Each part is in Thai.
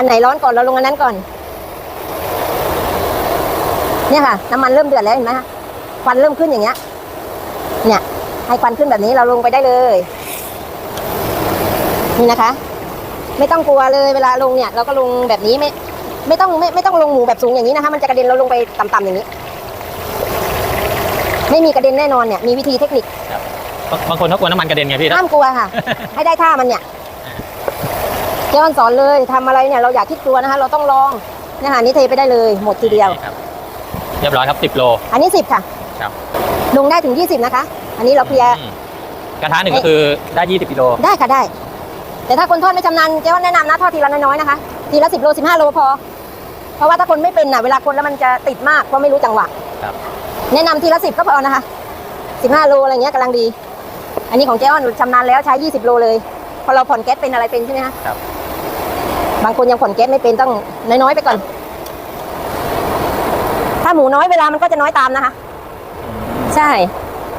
อันไหนร้อนก่อนเราลงอันนั้นก่อน เนี่ยค่ะ น้ำมันเริ่มเดือดแล้วเห็นไหมคะควันเริ่มขึ้นอย่างเงี้ย เนี่ยให้ควันขึ้นแบบนี้เราลงไปได้เลย นี่นะคะ ไม่ต้องกลัวเลยเวลาลงเนี่ย เราก็ลงแบบนี้ไม่ ไม่ต้องไม่ไม่ต้องลงหมูแบบสูงอย่างนี้นะคะ มันจะกระเด็นเราลงไปต่ำๆอย่างนี้ ไม่มีกระเด็นแน่นอนเนี่ยมีวิธีเทคนิคบางบางคนเขากลัวน้ำมันกระเด็นไงพี่นะห้ามกลัวค่ะ ให้ได้ท่ามันเนี่ย เจ้าอันสอนเลยทำอะไรเนี่ยเราอยากคิดกลัวนะคะ เราต้องลองเนี่ยค่ะนี่เทไปได้เลยหมดทีเดียวนี่ครับเรียบร้อยครับ 10 โล อันนี้สิบค่ะครับลงได้ถึงยี่สิบนะคะ อันนี้เราเคลียร์อืมกระทะหนึ่งก็คือได้ 20กิโลได้ค่ะได้ แต่ถ้าคนทอดไม่ชำนาญเจ้าแนะนำนะทอดทีละน้อยๆนะคะ ทีละสิบโลสิบห้าโลพอ เพราะว่าถ้าคนไม่เป็นน่ะเวลาคนแล้วมันจะติดมากเพราะไม่รู้จังหวะครับแนะนำทีละสิบก็พอนะคะสิบห้าโลอะไรเงี้ยกำลังดี อันนี้ของเจ้าอนชำนาญแล้วใช้ยี่สิบโลเลยเพอเราผ่อนแก๊สเป็นอะไรเป็นใช่ไหมคะครับ บางคนยังผ่อนแก๊สไม่เป็นต้องน้อยๆไปก่อน ถ้าหมูน้อยเวลามันก็จะน้อยตามนะคะ ใช่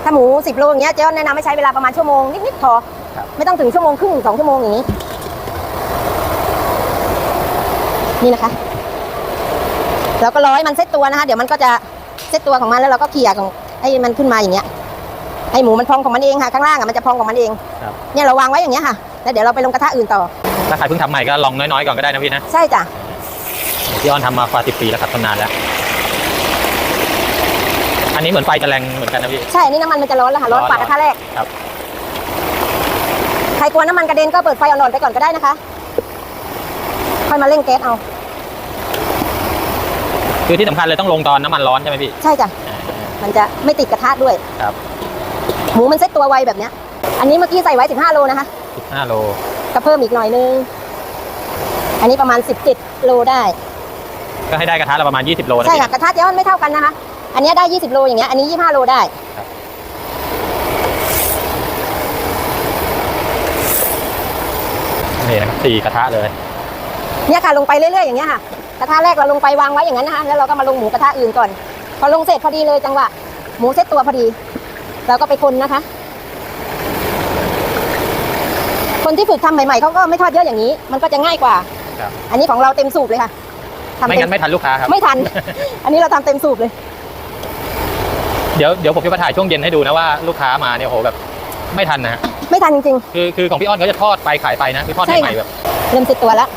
ถ้าหมูสิบโลอย่างเงี้ยเจ๊แนะนำให้ใช้เวลาประมาณชั่วโมงนิดๆพอครับไม่ต้องถึงชั่วโมงครึ่งสองชั่วโมงอย่างนี้ นี่นะคะเราก็ร้อยมันเซตตัวนะคะ เดี๋ยวมันก็จะเซตตัวของมันแล้วเราก็เขี่ยของให้มันขึ้นมาอย่างเงี้ยให้หมูมันพองของมันเองค่ะข้างล่างอะมันจะพองของมันเองครับเนี่ยเราวางไว้อย่างเงี้ยค่ะ แล้วเดี๋ยวเราไปลงกระทะอื่นต่อ ถ้าใครเพิ่งทำใหม่ก็ลองน้อยๆก่อนก็ได้นะพี่นะใช่จ้ะพี่ออนทำมากว่า10ปีแล้วครับทำนานแล้ว อันนี้เหมือนไฟจะแรงเหมือนกันนะพี่ ใช่อันนี้น้ำมันมันจะร้อนแล้วค่ะร้อนร้อนกว่ากระทะแรกครับ ใครกลัวน้ำมันกระเด็นก็เปิดไฟอ่อนๆไปก่อนก็ได้นะคะค่อยมาเร่งแก๊สเอาคือที่สำคัญเลยต้องลงตอนน้ำมันร้อนใช่ไหมพี่ใช่จ้ะอ่ามันจะไม่ติดกระทะด้วย ครับหมูมันเซ็ตตัวไวแบบเนี้ย อันนี้เมื่อกี้ใส่ไว้ 15 โลนะคะ15โล ก็เพิ่มอีกหน่อยนึง อันนี้ประมาณ 17 โลได้ ก็ให้ได้กระทะละประมาณ 20 โลนะใช่พี่ค่ะกระทะเจ๊มันไม่เท่ากันนะคะ อันเนี้ยได้ 20 โลอย่างเงี้ย อันนี้ 25 โลได้ นี่นะครับสี่กระทะเลย เนี่ยค่ะลงไปเรื่อยๆอย่างเงี้ยค่ะ กระทะแรกเราลงไปวางไว้อย่างนั้นนะคะ แล้วเราก็มาลงหมูกระทะอื่นก่อน พอลงเสร็จพอดีเลยจังหวะ หมูเซ็ตตัวพอดี เราก็ไปคนนะคะ คนที่ฝึกทำใหม่ๆเขาก็ไม่ทอดเยอะอย่างนี้ มันก็จะง่ายกว่า ครับ อันนี้ของเราเต็มสูบเลยค่ะทำไม่เต็งั้นไม่ทันลูกค้าครับ ไม่ทัน อันนี้เราทำเต็มสูบเลย เดี๋ยวเดี๋ยวผมจะมาถ่ายช่วงเย็นให้ดูนะว่าลูกค้ามาเนี่ยโหแบบไม่ทันนะฮะไม่ทันจริง คือคือของพี่อ้อนเขาจะทอดไปขายไปนะคือทอดใช่ ใหม่ๆแบบ ๆ เริ่มเซ็ตตัวแล้ว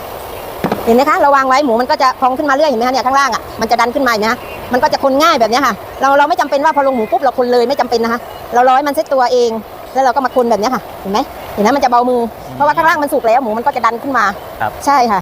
เห็นไหมคะเราวางไว้หมูมันก็จะพองขึ้นมาเรื่อยเห็นไหมคะเนี่ยข้างล่างอะมันจะดันขึ้นมาอย่างเนี้ยมันก็จะคนง่ายแบบเนี้ยค่ะ เราเราไม่จำเป็นว่าพอลงหมูปุ๊บเราคนเลยไม่จำเป็นนะคะ เราร้อยมันเซ็ตตัวเอง แล้วเราก็มาคนแบบเนี้ยค่ะ เห็นไหม เห็นไหมมันจะเบามือ เพราะว่าข้างล่างมันสุกแล้วหมูมันก็จะดันขึ้นมา ครับ ใช่ค่ะ